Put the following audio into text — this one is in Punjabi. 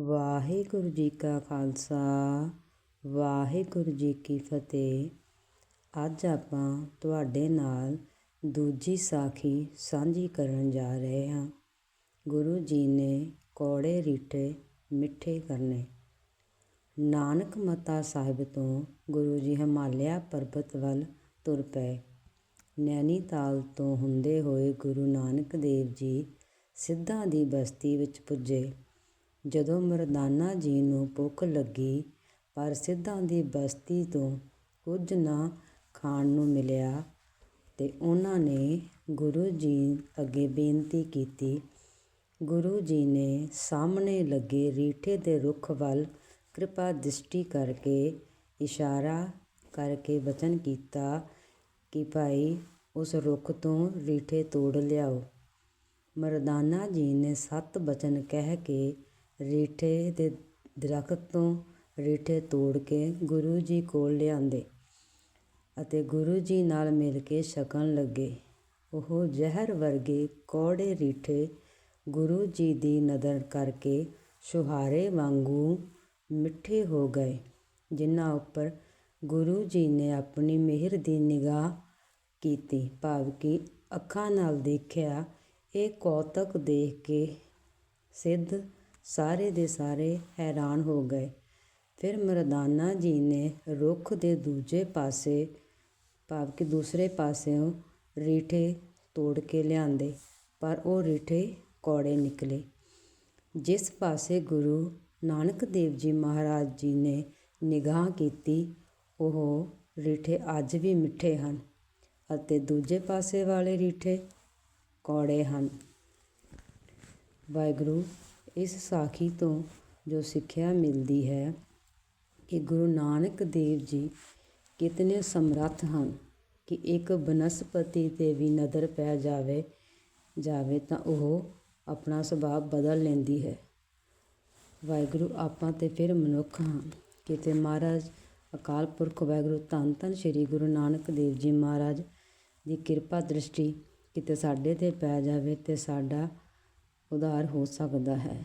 ਵਾਹਿਗੁਰੂ ਜੀ ਕਾ ਖਾਲਸਾ, ਵਾਹਿਗੁਰੂ ਜੀ ਕੀ ਫਤਿਹ। ਅੱਜ ਆਪਾਂ ਤੁਹਾਡੇ ਨਾਲ ਦੂਜੀ ਸਾਖੀ ਸਾਂਝੀ ਕਰਨ ਜਾ ਰਹੇ ਹਾਂ। ਗੁਰੂ ਜੀ ਨੇ ਕੌੜੇ ਰੀਠੇ ਮਿੱਠੇ ਕਰਨੇ। ਨਾਨਕ ਮਤਾ ਸਾਹਿਬ ਤੋਂ ਗੁਰੂ ਜੀ ਹਿਮਾਲਿਆ ਪਰਬਤ ਵੱਲ ਤੁਰ ਪਏ। ਨੈਨੀਤਾਲ ਤੋਂ ਹੁੰਦੇ ਹੋਏ ਗੁਰੂ ਨਾਨਕ ਦੇਵ ਜੀ ਸਿੱਧਾਂ ਦੀ ਬਸਤੀ ਵਿੱਚ ਪੁੱਜੇ। ਜਦੋਂ ਮਰਦਾਨਾ ਜੀ ਨੂੰ ਭੁੱਖ ਲੱਗੀ, ਪਰ ਸਿੱਧਾਂ ਦੀ ਬਸਤੀ ਤੋਂ ਕੁਝ ਨਾ ਖਾਣ ਨੂੰ ਮਿਲਿਆ ਅਤੇ ਉਹਨਾਂ ਨੇ ਗੁਰੂ ਜੀ ਅੱਗੇ ਬੇਨਤੀ ਕੀਤੀ। ਗੁਰੂ ਜੀ ਨੇ ਸਾਹਮਣੇ ਲੱਗੇ ਰੀਠੇ ਦੇ ਰੁੱਖ ਵੱਲ ਕਿਰਪਾ ਦ੍ਰਿਸ਼ਟੀ ਕਰਕੇ ਇਸ਼ਾਰਾ ਕਰਕੇ ਵਚਨ ਕੀਤਾ ਕਿ ਭਾਈ ਉਸ ਰੁੱਖ ਤੋਂ ਰੀਠੇ ਤੋੜ ਲਿਆਓ। ਮਰਦਾਨਾ ਜੀ ਨੇ ਸੱਤ ਬਚਨ ਕਹਿ ਕੇ ਰੀਠੇ ਦੇ ਦਰੱਖਤ ਤੋਂ ਰੀਠੇ ਤੋੜ ਕੇ ਗੁਰੂ ਜੀ ਕੋਲ ਲਿਆਂਦੇ ਅਤੇ ਗੁਰੂ ਜੀ ਨਾਲ ਮਿਲ ਕੇ ਛਕਣ ਲੱਗੇ। ਉਹ ਜ਼ਹਿਰ ਵਰਗੇ ਕੌੜੇ ਰੀਠੇ ਗੁਰੂ ਜੀ ਦੀ ਨਜ਼ਰ ਕਰਕੇ ਸੁਹਾਰੇ ਵਾਂਗੂ ਮਿੱਠੇ ਹੋ ਗਏ, ਜਿਨ੍ਹਾਂ ਉੱਪਰ ਗੁਰੂ ਜੀ ਨੇ ਆਪਣੀ ਮਿਹਰ ਦੀ ਨਿਗਾਹ ਕੀਤੀ। ਭਾਵ ਕਿ ਅੱਖਾਂ ਨਾਲ ਦੇਖਿਆ, ਇਹ ਕੌਤਕ ਦੇਖ ਕੇ ਸਿੱਧ ਸਾਰੇ ਦੇ ਸਾਰੇ ਹੈਰਾਨ ਹੋ ਗਏ। ਫਿਰ ਮਰਦਾਨਾ ਜੀ ਨੇ ਰੁੱਖ ਦੇ ਦੂਜੇ ਪਾਸੇ ਭਾਵ ਕਿ ਦੂਸਰੇ ਪਾਸਿਓਂ ਰੀਠੇ ਤੋੜ ਕੇ ਲਿਆਂਦੇ, ਪਰ ਉਹ ਰੀਠੇ ਕੌੜੇ ਨਿਕਲੇ। ਜਿਸ ਪਾਸੇ ਗੁਰੂ ਨਾਨਕ ਦੇਵ ਜੀ ਮਹਾਰਾਜ ਜੀ ਨੇ ਨਿਗਾਹ ਕੀਤੀ, ਉਹ ਰੀਠੇ ਅੱਜ ਵੀ ਮਿੱਠੇ ਹਨ ਅਤੇ ਦੂਜੇ ਪਾਸੇ ਵਾਲੇ ਰੀਠੇ ਕੌੜੇ ਹਨ। ਵਾਹਿਗੁਰੂ ਇਸ ਸਾਖੀ ਤੋਂ ਜੋ ਸਿੱਖਿਆ ਮਿਲਦੀ ਹੈ ਕਿ ਗੁਰੂ ਨਾਨਕ ਦੇਵ ਜੀ ਕਿਤਨੇ ਸਮਰੱਥ ਹਨ ਕਿ ਇੱਕ ਬਨਸਪਤੀ ਤੇ ਵੀ ਨਜ਼ਰ ਪੈ ਜਾਵੇ ਜਾਵੇ ਤਾਂ ਉਹ ਆਪਣਾ ਸੁਭਾਅ ਬਦਲ ਲੈਂਦੀ ਹੈ। ਵਾਹਿਗੁਰੂ, ਆਪਾਂ ਤੇ ਫਿਰ ਮਨੁੱਖ ਹਾਂ। ਕਿਤੇ ਮਹਾਰਾਜ, ਅਕਾਲ ਪੁਰਖ ਵਾਹਿਗੁਰੂ, ਧੰਨ ਧੰਨ ਸ੍ਰੀ ਗੁਰੂ ਨਾਨਕ ਦੇਵ ਜੀ ਮਹਾਰਾਜ ਦੀ ਕਿਰਪਾ ਦ੍ਰਿਸ਼ਟੀ ਕਿਤੇ ਸਾਡੇ ਤੇ ਪੈ ਜਾਵੇ ਤੇ ਸਾਡਾ ਉਧਾਰ ਹੋ ਸਕਦਾ ਹੈ।